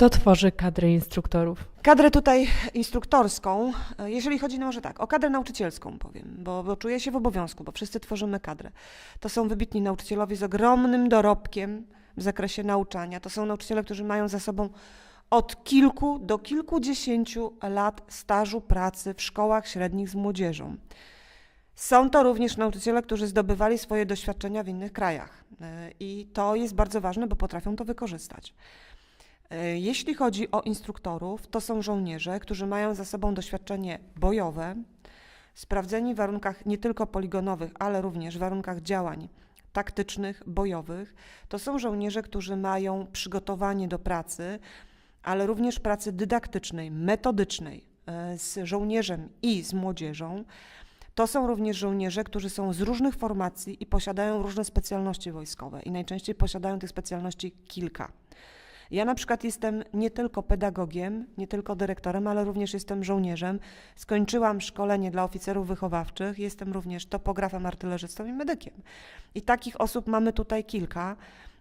Kto tworzy kadrę instruktorów? Kadrę tutaj instruktorską, e, jeżeli chodzi, no może tak, o kadrę nauczycielską powiem, bo, bo czuję się w obowiązku, bo wszyscy tworzymy kadrę. To są wybitni nauczycielowie z ogromnym dorobkiem w zakresie nauczania. To są nauczyciele, którzy mają za sobą od kilku do kilkudziesięciu lat stażu pracy w szkołach średnich z młodzieżą. Są to również nauczyciele, którzy zdobywali swoje doświadczenia w innych krajach. E, I to jest bardzo ważne, bo potrafią to wykorzystać. E, Jeśli chodzi o instruktorów, to są żołnierze, którzy mają za sobą doświadczenie bojowe, sprawdzeni w warunkach nie tylko poligonowych, ale również w warunkach działań taktycznych, bojowych. To są żołnierze, którzy mają przygotowanie do pracy, ale również pracy dydaktycznej, metodycznej e, z żołnierzem i z młodzieżą. To są również żołnierze, którzy są z różnych formacji i posiadają różne specjalności wojskowe i najczęściej posiadają tych specjalności kilka. Ja na przykład jestem nie tylko pedagogiem, nie tylko dyrektorem, ale również jestem żołnierzem. Skończyłam szkolenie dla oficerów wychowawczych, jestem również topografem, artylerzystą i medykiem. I takich osób mamy tutaj kilka,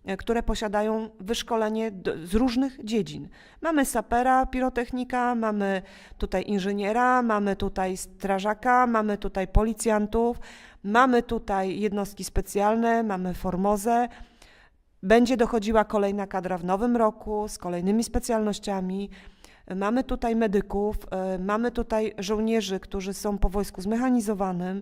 e, które posiadają wyszkolenie z różnych dziedzin. Mamy sapera, pirotechnika, mamy tutaj inżyniera, mamy tutaj strażaka, mamy tutaj policjantów, mamy tutaj jednostki specjalne, mamy formozę, będzie dochodziła kolejna kadra w nowym roku z kolejnymi specjalnościami. Mamy tutaj medyków, e, mamy tutaj żołnierzy, którzy są po wojsku zmechanizowanym,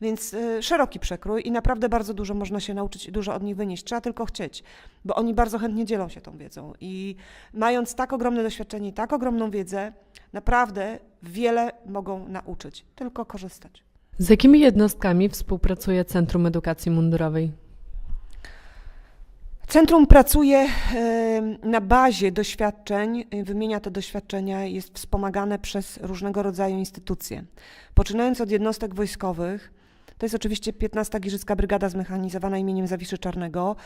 więc e, szeroki przekrój i naprawdę bardzo dużo można się nauczyć i dużo od nich wynieść. Trzeba tylko chcieć, bo oni bardzo chętnie dzielą się tą wiedzą i mając tak ogromne doświadczenie i tak ogromną wiedzę, naprawdę wiele mogą nauczyć, tylko korzystać. Z jakimi jednostkami współpracuje Centrum Edukacji Mundurowej? Centrum pracuje em, na bazie doświadczeń, y, wymienia te doświadczenia, jest wspomagane przez różnego rodzaju instytucje. Poczynając od jednostek wojskowych, to jest oczywiście 15. Giżycka Brygada Zmechanizowana imieniem Zawiszy Czarnego,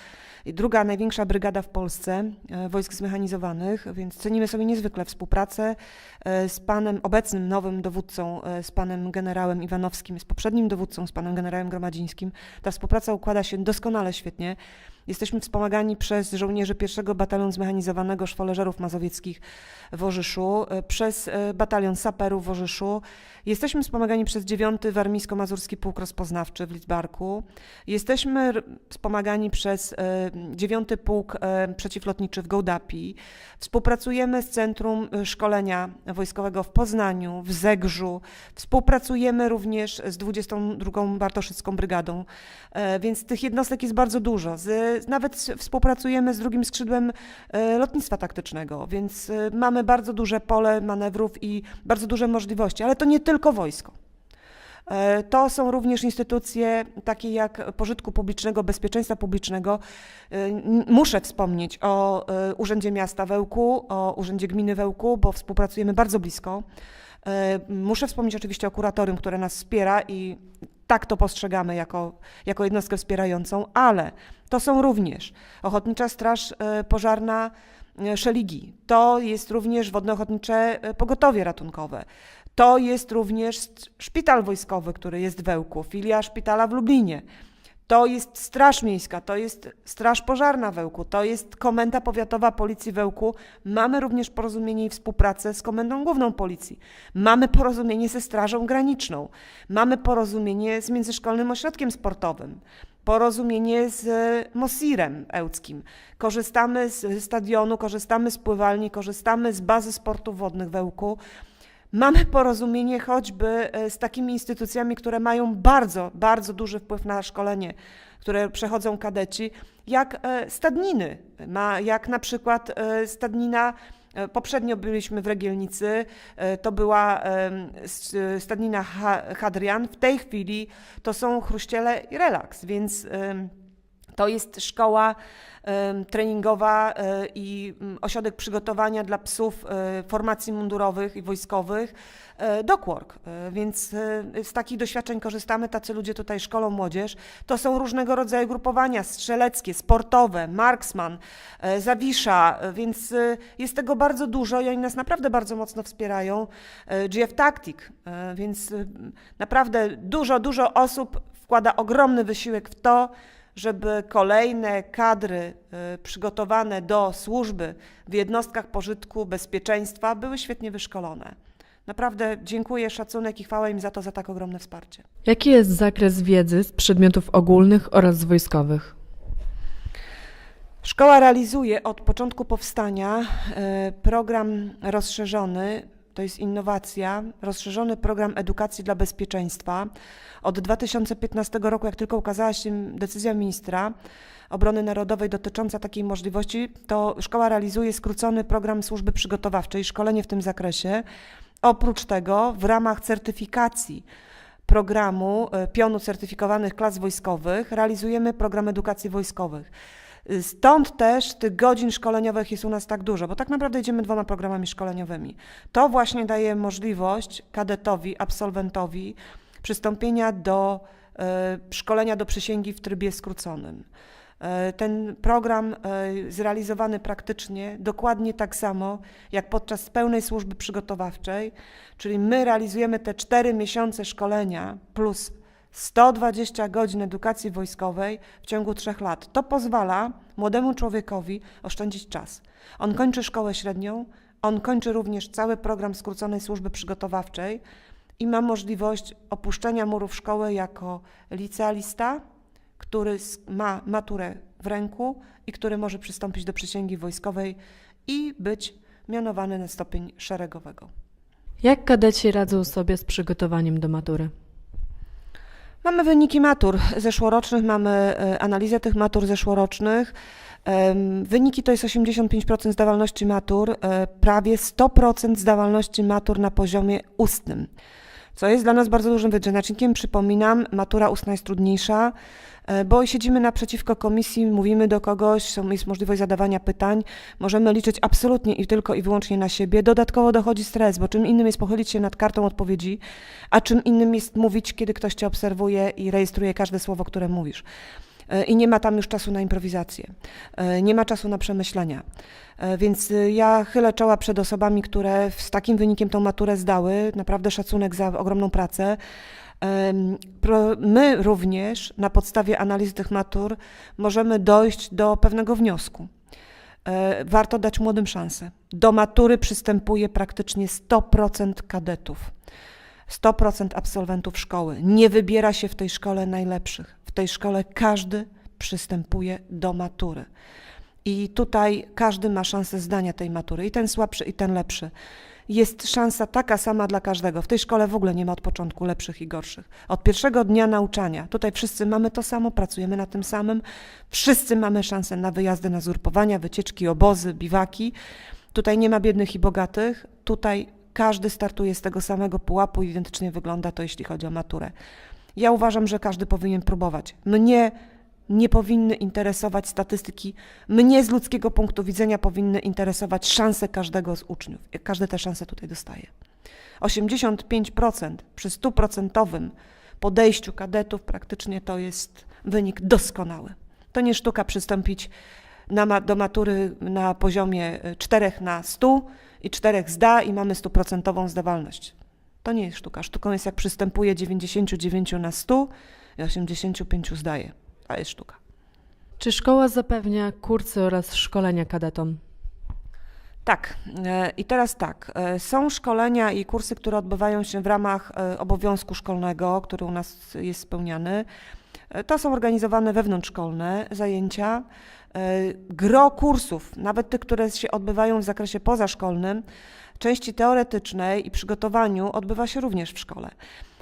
druga największa brygada w Polsce e, wojsk zmechanizowanych, więc cenimy sobie niezwykle współpracę e, z panem obecnym nowym dowódcą, e, z panem generałem Iwanowskim, z poprzednim dowódcą, z panem generałem Gromadzińskim. Ta współpraca układa się doskonale, świetnie. Jesteśmy wspomagani przez żołnierzy pierwszego batalionu zmechanizowanego szwoleżerów mazowieckich w Orzyszu, e, przez e, batalion saperów w Orzyszu. Jesteśmy wspomagani przez 9 Warmińsko-Mazurski Pułk Rozpoznawczy w Lidzbarku. Jesteśmy wspomagani przez e, 9 Pułk e, Przeciwlotniczy w Gołdapi. Współpracujemy z Centrum Szkolenia Wojskowego w Poznaniu, w Zegrzu. Współpracujemy również z 22 Bartoszycką Brygadą. Więc tych jednostek jest bardzo dużo. Z, nawet współpracujemy z drugim skrzydłem e, lotnictwa taktycznego, więc e, mamy bardzo duże pole manewrów i bardzo duże możliwości, ale to nie tylko wojsko. E, To są również instytucje takie jak pożytku publicznego, bezpieczeństwa publicznego. Muszę wspomnieć o Urzędzie Miasta Wełku, o Urzędzie Gminy Wełku, bo współpracujemy bardzo blisko. E, Muszę wspomnieć oczywiście o kuratorium, które nas wspiera i tak to postrzegamy jako, jako jednostkę wspierającą, ale to są również Ochotnicza Straż e, Pożarna e, Szeligi, to jest również Wodno-Ochotnicze Pogotowie Ratunkowe, to jest również Szpital Wojskowy, który jest w Wełku, filia szpitala w Lublinie, to jest Straż Miejska, to jest Straż Pożarna Wełku, to jest Komenda Powiatowa Policji Wełku. Mamy również porozumienie i współpracę z Komendą Główną Policji. Mamy porozumienie ze Strażą Graniczną. Mamy porozumienie z Międzyszkolnym Ośrodkiem Sportowym. Porozumienie z Mosirem Ełckim. Korzystamy z stadionu, korzystamy z pływalni, korzystamy z bazy sportów wodnych Wełku. Mamy porozumienie choćby e, z takimi instytucjami, które mają bardzo, bardzo duży wpływ na szkolenie, które przechodzą kadeci, jak e, stadniny, ma, jak na przykład e, stadnina. Poprzednio byliśmy w Regielnicy, to była stadnina Ha- Hadrian. W tej chwili to są Chruściele i Relaks, więc to jest szkoła treningowa e, i mm, ośrodek przygotowania dla psów e, formacji mundurowych i wojskowych, e, DocWork. E, Więc z takich doświadczeń korzystamy, tacy ludzie tutaj szkolą młodzież. To są różnego rodzaju grupowania strzeleckie, sportowe, marksman, zawisza, więc jest tego bardzo dużo i oni nas naprawdę bardzo mocno wspierają. GF Tactic, więc naprawdę dużo, dużo osób wkłada ogromny wysiłek w to, żeby kolejne kadry y, przygotowane do służby w jednostkach pożytku bezpieczeństwa były świetnie wyszkolone. Naprawdę dziękuję, szacunek i chwała im za to, za tak ogromne wsparcie. Jaki jest zakres wiedzy z przedmiotów ogólnych oraz wojskowych? Szkoła realizuje od początku powstania e, program rozszerzony, to jest innowacja, rozszerzony program edukacji dla bezpieczeństwa. Od 2015 roku, jak tylko ukazała się decyzja ministra obrony narodowej dotycząca takiej możliwości, to szkoła realizuje skrócony program służby przygotowawczej, szkolenie w tym zakresie. Oprócz tego w ramach certyfikacji programu e, pionu certyfikowanych klas wojskowych realizujemy program edukacji wojskowych. Y, Stąd też tych godzin szkoleniowych jest u nas tak dużo, bo tak naprawdę idziemy dwoma programami szkoleniowymi. To właśnie daje możliwość kadetowi, absolwentowi przystąpienia do e, szkolenia do przysięgi w trybie skróconym. E, Ten program zrealizowany praktycznie dokładnie tak samo jak podczas pełnej służby przygotowawczej, czyli my realizujemy te 4 miesiące szkolenia plus 120 godzin edukacji wojskowej w ciągu trzech lat. To pozwala młodemu człowiekowi oszczędzić czas. On kończy szkołę średnią, on kończy również cały program skróconej służby przygotowawczej i ma możliwość opuszczenia murów szkoły jako licealista, który ma maturę w ręku i który może przystąpić do przysięgi wojskowej i być mianowany na stopień szeregowego. Jak kadeci radzą sobie z przygotowaniem do matury? Mamy wyniki matur zeszłorocznych, mamy e, analizę tych matur zeszłorocznych. Wyniki to jest 85% zdawalności matur, e, prawie 100% zdawalności matur na poziomie ustnym, co jest dla nas bardzo dużym wyznacznikiem. Przypominam, matura ustna jest trudniejsza, e, bo siedzimy naprzeciwko komisji, mówimy do kogoś, są, jest możliwość zadawania pytań, możemy liczyć absolutnie i tylko i wyłącznie na siebie. Dodatkowo dochodzi stres, bo czym innym jest pochylić się nad kartą odpowiedzi, a czym innym jest mówić, kiedy ktoś cię obserwuje i rejestruje każde słowo, które mówisz. E, I nie ma tam już czasu na improwizację, E, nie ma czasu na przemyślenia. E, Więc ja chylę czoła przed osobami, które z takim wynikiem tą maturę zdały. Naprawdę szacunek za ogromną pracę. My również na podstawie analizy tych matur możemy dojść do pewnego wniosku. Warto dać młodym szansę. Do matury przystępuje praktycznie 100% kadetów. 100% absolwentów szkoły. Nie wybiera się w tej szkole najlepszych. Tej szkole każdy przystępuje do matury. I tutaj każdy ma szansę zdania tej matury, i ten słabszy, i ten lepszy. Jest szansa taka sama dla każdego. W tej szkole w ogóle nie ma od początku lepszych i gorszych. Od pierwszego dnia nauczania, tutaj wszyscy mamy to samo, pracujemy na tym samym, wszyscy mamy szansę na wyjazdy, na zgrupowania, wycieczki, obozy, biwaki. Tutaj nie ma biednych i bogatych, tutaj każdy startuje z tego samego pułapu identycznie wygląda to, jeśli chodzi o maturę. Ja uważam, że każdy powinien próbować. Mnie nie powinny interesować statystyki, mnie z ludzkiego punktu widzenia powinny interesować szanse każdego z uczniów. Każdy te szanse tutaj dostaje. 85% przy 100% podejściu kadetów praktycznie to jest wynik doskonały. To nie sztuka przystąpić na do matury na poziomie y, 4 na 100 i 4 zda i mamy stuprocentową zdawalność. To nie jest sztuka. Sztuką jest jak przystępuje 99 na 100 i 85 zdaje. To jest sztuka. Czy szkoła zapewnia kursy oraz szkolenia kadetom? Tak, e, i teraz tak. e, Są szkolenia i kursy, które odbywają się w ramach e, obowiązku szkolnego, który u nas jest spełniany. To są organizowane wewnątrzszkolne zajęcia. Gro kursów, nawet tych, które się odbywają w zakresie pozaszkolnym, części teoretycznej i przygotowaniu odbywa się również w szkole.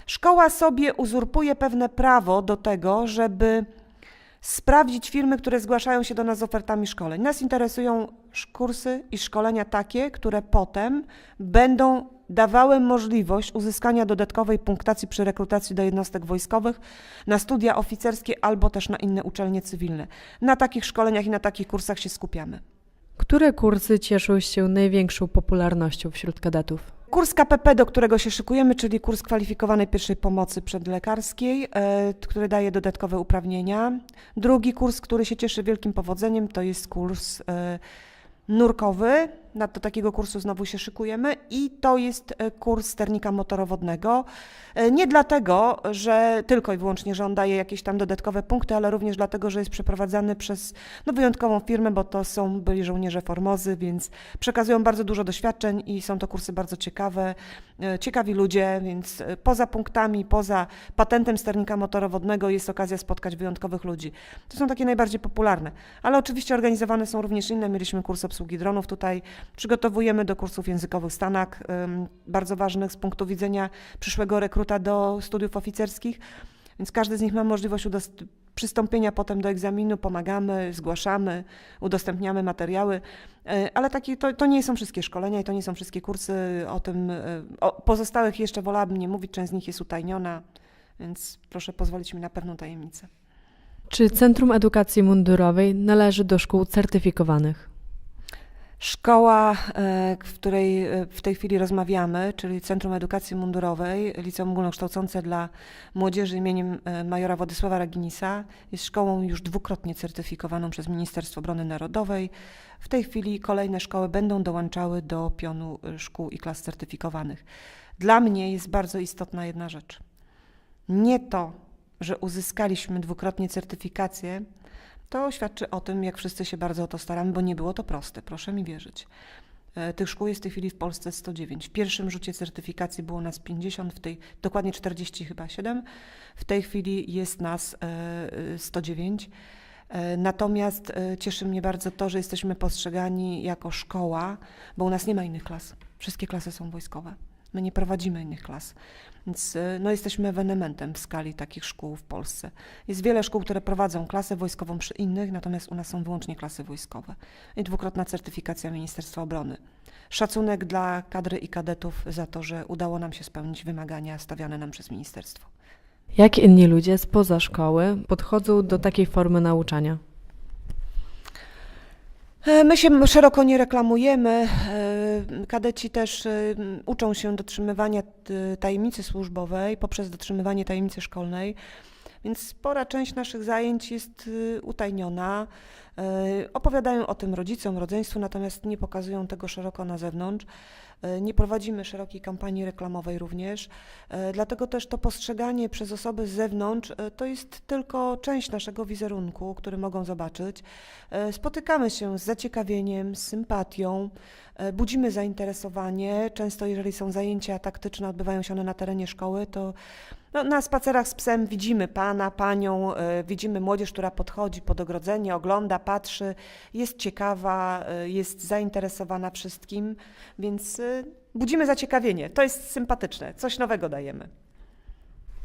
Szkoła sobie uzurpuje pewne prawo do tego, żeby sprawdzić firmy, które zgłaszają się do nas z ofertami szkoleń. Nas interesują kursy i szkolenia takie, które potem będą dawały możliwość uzyskania dodatkowej punktacji przy rekrutacji do jednostek wojskowych na studia oficerskie albo też na inne uczelnie cywilne. Na takich szkoleniach i na takich kursach się skupiamy. Które kursy cieszą się największą popularnością wśród kadetów? Kurs KPP, do którego się szykujemy, czyli kurs kwalifikowanej pierwszej pomocy przedlekarskiej, e, który daje dodatkowe uprawnienia. Drugi kurs, który się cieszy wielkim powodzeniem, to jest kurs e, nurkowy. Na, do takiego kursu znowu się szykujemy i to jest e, kurs sternika motorowodnego. E, Nie dlatego, że tylko i wyłącznie, że on daje jakieś tam dodatkowe punkty, ale również dlatego, że jest przeprowadzany przez no, wyjątkową firmę, bo to są byli żołnierze Formozy, więc przekazują bardzo dużo doświadczeń i są to kursy bardzo ciekawe, e, ciekawi ludzie, więc poza punktami, poza patentem sternika motorowodnego jest okazja spotkać wyjątkowych ludzi. To są takie najbardziej popularne, ale oczywiście organizowane są również inne. Mieliśmy kurs obsługi dronów tutaj, przygotowujemy do kursów językowych Stanak, ym, bardzo ważnych z punktu widzenia przyszłego rekruta do studiów oficerskich, więc każdy z nich ma możliwość przystąpienia potem do egzaminu, pomagamy, zgłaszamy, udostępniamy materiały, E, ale takie, to, to nie są wszystkie szkolenia i to nie są wszystkie kursy, o tym, e, o pozostałych jeszcze wolałabym nie mówić, część z nich jest utajniona, więc proszę pozwolić mi na pewną tajemnicę. Czy Centrum Edukacji Mundurowej należy do szkół certyfikowanych? Szkoła, e, w której e, w tej chwili rozmawiamy, czyli Centrum Edukacji Mundurowej, Liceum Ogólnokształcące dla Młodzieży imieniem e, majora Władysława Raginisa, jest szkołą już dwukrotnie certyfikowaną przez Ministerstwo Obrony Narodowej. W tej chwili kolejne szkoły będą dołączały do pionu szkół i klas certyfikowanych. Dla mnie jest bardzo istotna jedna rzecz. Nie to, że uzyskaliśmy dwukrotnie certyfikację, to świadczy o tym, jak wszyscy się bardzo o to staramy, bo nie było to proste, proszę mi wierzyć. E, Tych szkół jest w tej chwili w Polsce 109. W pierwszym rzucie certyfikacji było nas 50, w tej dokładnie 40 chyba 7. W tej chwili jest nas e, e, 109. E, Natomiast cieszy mnie bardzo to, że jesteśmy postrzegani jako szkoła, bo u nas nie ma innych klas. Wszystkie klasy są wojskowe. My nie prowadzimy innych klas. Więc e, no, jesteśmy ewenementem w skali takich szkół w Polsce. Jest wiele szkół, które prowadzą klasę wojskową przy innych, natomiast u nas są wyłącznie klasy wojskowe. I dwukrotna certyfikacja Ministerstwa Obrony. Szacunek dla kadry i kadetów za to, że udało nam się spełnić wymagania stawiane nam przez ministerstwo. Jak inni ludzie spoza szkoły podchodzą do takiej formy nauczania? E, My się szeroko nie reklamujemy. e, Kadeci też e, uczą się dotrzymywania tajemnicy służbowej poprzez dotrzymywanie tajemnicy szkolnej, więc spora część naszych zajęć jest e, utajniona. E, Opowiadają o tym rodzicom, rodzeństwu, natomiast nie pokazują tego szeroko na zewnątrz. E, Nie prowadzimy szerokiej kampanii reklamowej również, dlatego też to postrzeganie przez osoby z zewnątrz to jest tylko część naszego wizerunku, który mogą zobaczyć. Spotykamy się z zaciekawieniem, z sympatią, budzimy zainteresowanie. Często, jeżeli są zajęcia taktyczne, odbywają się one na terenie szkoły, to no, na spacerach z psem widzimy pana, panią, e, widzimy młodzież, która podchodzi pod ogrodzenie, ogląda, patrzy, jest ciekawa, e, jest zainteresowana wszystkim, więc e, budzimy zaciekawienie. To jest sympatyczne, coś nowego dajemy.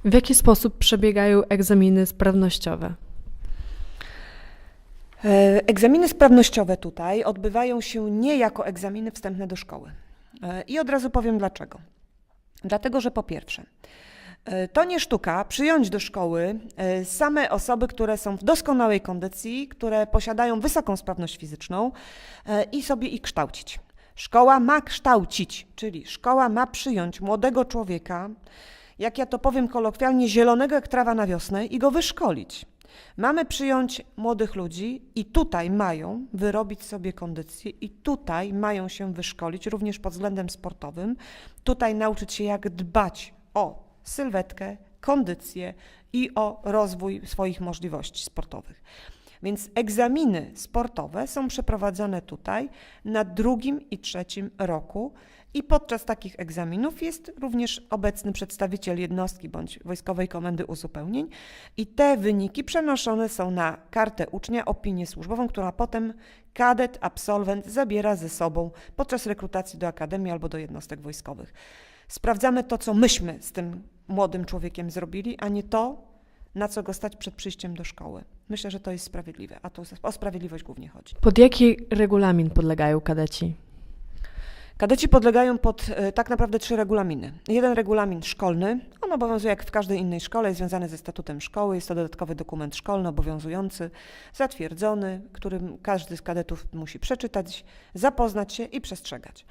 W jaki sposób przebiegają egzaminy sprawnościowe? Egzaminy sprawnościowe tutaj odbywają się nie jako egzaminy wstępne do szkoły. I od razu powiem dlaczego. Dlatego, że po pierwsze, to nie sztuka przyjąć do szkoły e, same osoby, które są w doskonałej kondycji, które posiadają wysoką sprawność fizyczną e, i sobie ich kształcić. Szkoła ma kształcić, czyli szkoła ma przyjąć młodego człowieka, jak ja to powiem kolokwialnie, zielonego jak trawa na wiosnę i go wyszkolić. Mamy przyjąć młodych ludzi i tutaj mają wyrobić sobie kondycję i tutaj mają się wyszkolić również pod względem sportowym. Tutaj nauczyć się jak dbać o sylwetkę, kondycję i o rozwój swoich możliwości sportowych. Więc egzaminy sportowe są przeprowadzane tutaj na drugim i trzecim roku i podczas takich egzaminów jest również obecny przedstawiciel jednostki bądź Wojskowej Komendy Uzupełnień i te wyniki przenoszone są na kartę ucznia, opinię służbową, która potem kadet, absolwent zabiera ze sobą podczas rekrutacji do akademii albo do jednostek wojskowych. Sprawdzamy to, co myśmy z tym młodym człowiekiem zrobili, a nie to, na co go stać przed przyjściem do szkoły. Myślę, że to jest sprawiedliwe, a to o sprawiedliwość głównie chodzi. Pod jaki regulamin podlegają kadeci? Kadeci podlegają pod e, tak naprawdę trzy regulaminy. Jeden regulamin szkolny, on obowiązuje jak w każdej innej szkole, jest związany ze statutem szkoły, jest to dodatkowy dokument szkolny obowiązujący, zatwierdzony, którym każdy z kadetów musi przeczytać, zapoznać się i przestrzegać.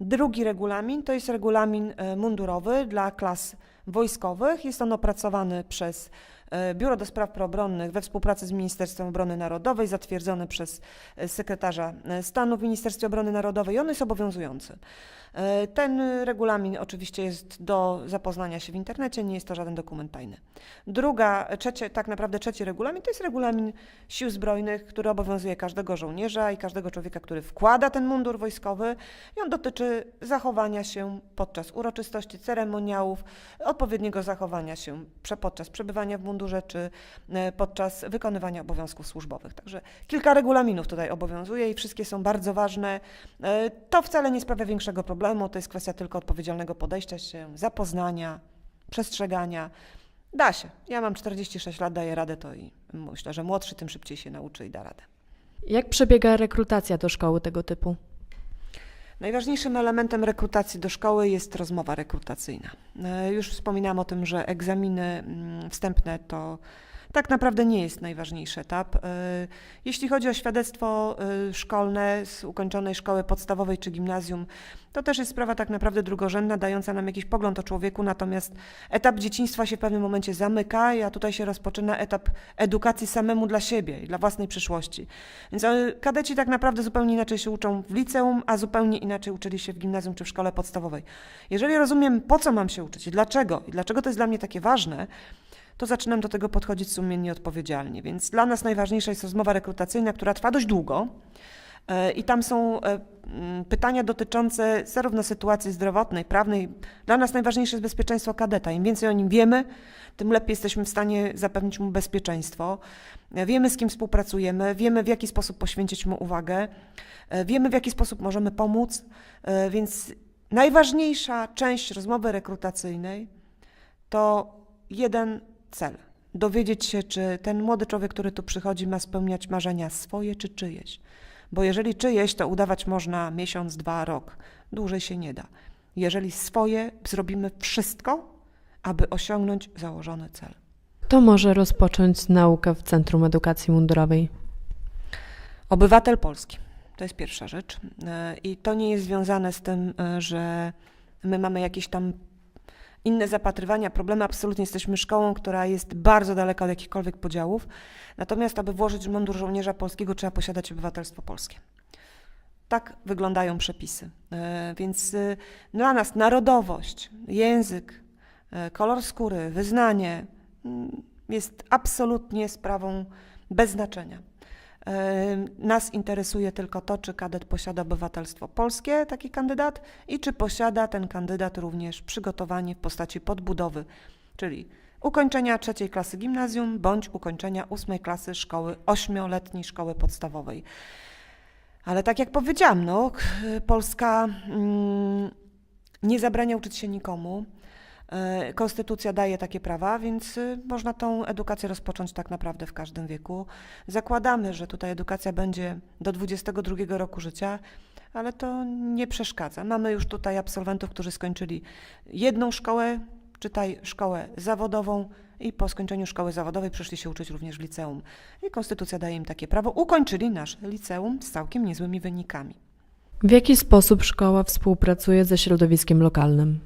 Drugi regulamin to jest regulamin e, mundurowy dla klas wojskowych. Jest on opracowany przez Biuro do Spraw Proobronnych we współpracy z Ministerstwem Obrony Narodowej, zatwierdzony przez e, sekretarza e, stanu w Ministerstwie Obrony Narodowej, on jest obowiązujący. E, Ten e, regulamin oczywiście jest do zapoznania się w internecie, nie jest to żaden dokument tajny. Druga, trzecie, tak naprawdę trzeci regulamin to jest regulamin Sił Zbrojnych, który obowiązuje każdego żołnierza i każdego człowieka, który wkłada ten mundur wojskowy i on dotyczy zachowania się podczas uroczystości, ceremoniałów, odpowiedniego zachowania się podczas przebywania w mundurze czy e, podczas wykonywania obowiązków służbowych. Także kilka regulaminów tutaj obowiązuje i wszystkie są bardzo ważne. E, To wcale nie sprawia większego problemu, to jest kwestia tylko odpowiedzialnego podejścia się, zapoznania, przestrzegania. Da się. Ja mam 46 lat, daję radę to i myślę, że młodszy tym szybciej się nauczy i da radę. Jak przebiega rekrutacja do szkoły tego typu? Najważniejszym elementem rekrutacji do szkoły jest rozmowa rekrutacyjna. E, Już wspominałam o tym, że egzaminy mm, wstępne to tak naprawdę nie jest najważniejszy etap. E, Jeśli chodzi o świadectwo e, szkolne z ukończonej szkoły podstawowej czy gimnazjum, to też jest sprawa tak naprawdę drugorzędna, dająca nam jakiś pogląd o człowieku, natomiast etap dzieciństwa się w pewnym momencie zamyka, a tutaj się rozpoczyna etap edukacji samemu dla siebie i dla własnej przyszłości. Więc e, kadeci tak naprawdę zupełnie inaczej się uczą w liceum, a zupełnie inaczej uczyli się w gimnazjum czy w szkole podstawowej. Jeżeli rozumiem, po co mam się uczyć i dlaczego, i dlaczego to jest dla mnie takie ważne, to zaczynam do tego podchodzić sumiennie odpowiedzialnie. Więc dla nas najważniejsza jest rozmowa rekrutacyjna, która trwa dość długo. E, I tam są e, pytania dotyczące zarówno sytuacji zdrowotnej, prawnej. Dla nas najważniejsze jest bezpieczeństwo kadeta. Im więcej o nim wiemy, tym lepiej jesteśmy w stanie zapewnić mu bezpieczeństwo. E, Wiemy, z kim współpracujemy, wiemy, w jaki sposób poświęcić mu uwagę, wiemy, w jaki sposób możemy pomóc. Więc najważniejsza część rozmowy rekrutacyjnej to jeden cel. Dowiedzieć się, czy ten młody człowiek, który tu przychodzi, ma spełniać marzenia swoje czy czyjeś. Bo jeżeli czyjeś, to udawać można miesiąc, dwa, rok. Dłużej się nie da. Jeżeli swoje, zrobimy wszystko, aby osiągnąć założony cel. Kto może rozpocząć naukę w Centrum Edukacji Mundurowej? Obywatel polski. To jest pierwsza rzecz. E, I to nie jest związane z tym, e, że my mamy jakieś tam inne zapatrywania, problemy. Absolutnie jesteśmy szkołą, która jest bardzo daleka od jakichkolwiek podziałów. Natomiast, aby włożyć mundur żołnierza polskiego, trzeba posiadać obywatelstwo polskie. Tak wyglądają przepisy. E, Więc e, dla nas narodowość, język, e, kolor skóry, wyznanie mm, jest absolutnie sprawą bez znaczenia. Nas interesuje tylko to, czy kadet posiada obywatelstwo polskie, taki kandydat, i czy posiada ten kandydat również przygotowanie w postaci podbudowy, czyli ukończenia trzeciej klasy gimnazjum bądź ukończenia ósmej klasy szkoły, ośmioletniej szkoły podstawowej. Ale tak jak powiedziałam, no, Polska mm, nie zabrania uczyć się nikomu. E, Konstytucja daje takie prawa, więc y, można tą edukację rozpocząć tak naprawdę w każdym wieku. Zakładamy, że tutaj edukacja będzie do 22 roku życia, ale to nie przeszkadza. Mamy już tutaj absolwentów, którzy skończyli jedną szkołę, czytaj szkołę zawodową i po skończeniu szkoły zawodowej przyszli się uczyć również w liceum. I konstytucja daje im takie prawo. Ukończyli nasze liceum z całkiem niezłymi wynikami. W jaki sposób szkoła współpracuje ze środowiskiem lokalnym?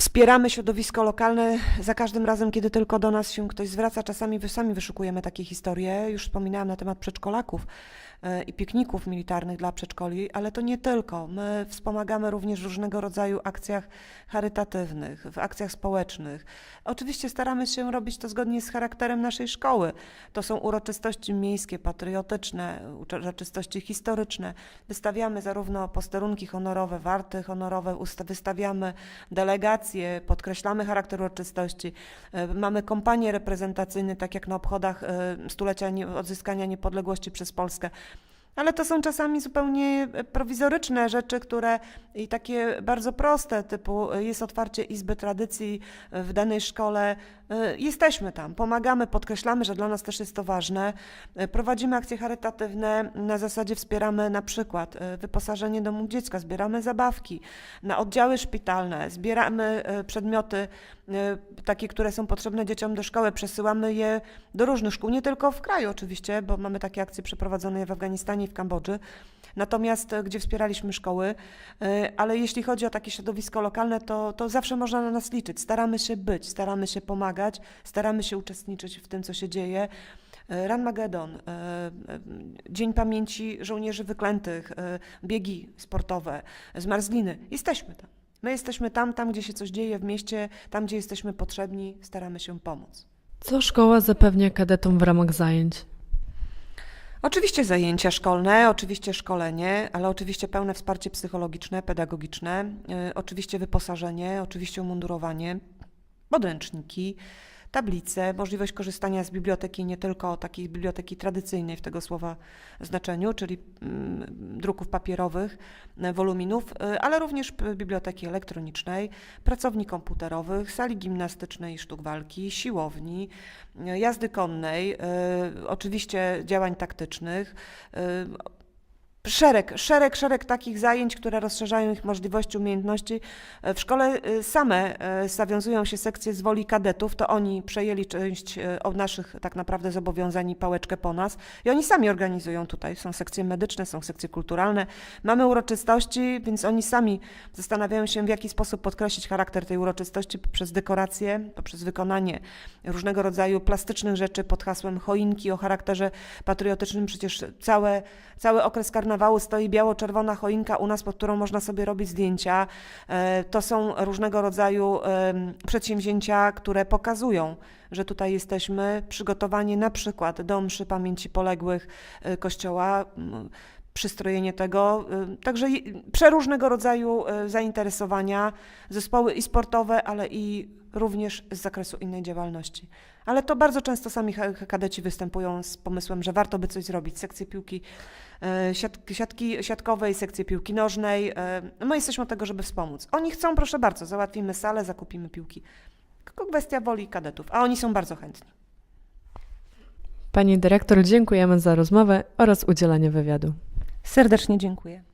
Wspieramy środowisko lokalne za każdym razem, kiedy tylko do nas się ktoś zwraca. Czasami sami wyszukujemy takie historie. Już wspominałam na temat przedszkolaków e, i pikników militarnych dla przedszkoli, ale to nie tylko. My wspomagamy również w różnego rodzaju akcjach charytatywnych, w akcjach społecznych. Oczywiście staramy się robić to zgodnie z charakterem naszej szkoły. To są uroczystości miejskie, patriotyczne, uroczystości historyczne. Wystawiamy zarówno posterunki honorowe, warty honorowe, wystawiamy delegacje, podkreślamy charakter uroczystości. E, Mamy kampanie reprezentacyjne, tak jak na obchodach e, stulecia odzyskania niepodległości przez Polskę. Ale to są czasami zupełnie e, prowizoryczne rzeczy, które i takie bardzo proste, typu e, jest otwarcie Izby Tradycji e, w danej szkole. Jesteśmy tam, pomagamy, podkreślamy, że dla nas też jest to ważne. Prowadzimy akcje charytatywne, na zasadzie wspieramy na przykład wyposażenie domów dziecka, zbieramy zabawki na oddziały szpitalne, zbieramy przedmioty takie, które są potrzebne dzieciom do szkoły, przesyłamy je do różnych szkół, nie tylko w kraju oczywiście, bo mamy takie akcje przeprowadzone w Afganistanie, w Kambodży. Natomiast e, gdzie wspieraliśmy szkoły, e, ale jeśli chodzi o takie środowisko lokalne, to, to zawsze można na nas liczyć. Staramy się być, staramy się pomagać, staramy się uczestniczyć w tym, co się dzieje. E, Ranmagedon, Dzień Pamięci Żołnierzy Wyklętych, biegi sportowe, zmarzliny. Jesteśmy tam. My jesteśmy tam, tam, gdzie się coś dzieje w mieście, tam, gdzie jesteśmy potrzebni, staramy się pomóc. Co szkoła zapewnia kadetom w ramach zajęć? Oczywiście zajęcia szkolne, oczywiście szkolenie, ale oczywiście pełne wsparcie psychologiczne, pedagogiczne, y, oczywiście wyposażenie, oczywiście umundurowanie, podręczniki, tablice, możliwość korzystania z biblioteki, nie tylko takiej biblioteki tradycyjnej w tego słowa znaczeniu, czyli mm, druków papierowych, y, woluminów, y, ale również biblioteki elektronicznej, pracowni komputerowych, sali gimnastycznej i sztuk walki, siłowni, y, jazdy konnej, oczywiście działań taktycznych, Szereg, szereg, szereg takich zajęć, które rozszerzają ich możliwości, umiejętności. E, W szkole y, same e, zawiązują się sekcje z woli kadetów, to oni przejęli część e, od naszych tak naprawdę zobowiązań i pałeczkę po nas i oni sami organizują tutaj. Są sekcje medyczne, są sekcje kulturalne, mamy uroczystości, więc oni sami zastanawiają się, w jaki sposób podkreślić charakter tej uroczystości poprzez dekoracje, poprzez wykonanie różnego rodzaju plastycznych rzeczy pod hasłem choinki o charakterze patriotycznym. Przecież całe, cały okres karnawału stoi biało-czerwona choinka u nas, pod którą można sobie robić zdjęcia. E, To są różnego rodzaju przedsięwzięcia, które pokazują, że tutaj jesteśmy przygotowani na przykład do mszy pamięci poległych e, kościoła. Przystrojenie tego, y, także przeróżnego rodzaju y, zainteresowania, zespoły i sportowe, ale i również z zakresu innej działalności. Ale to bardzo często sami kadeci występują z pomysłem, że warto by coś zrobić. Sekcje piłki siat, siatki siatkowej, sekcje piłki nożnej. e, My jesteśmy od tego, żeby wspomóc. Oni chcą, proszę bardzo, załatwimy salę, zakupimy piłki. Tylko kwestia woli kadetów, a oni są bardzo chętni. Pani dyrektor, dziękujemy za rozmowę oraz udzielenie wywiadu. Serdecznie dziękuję.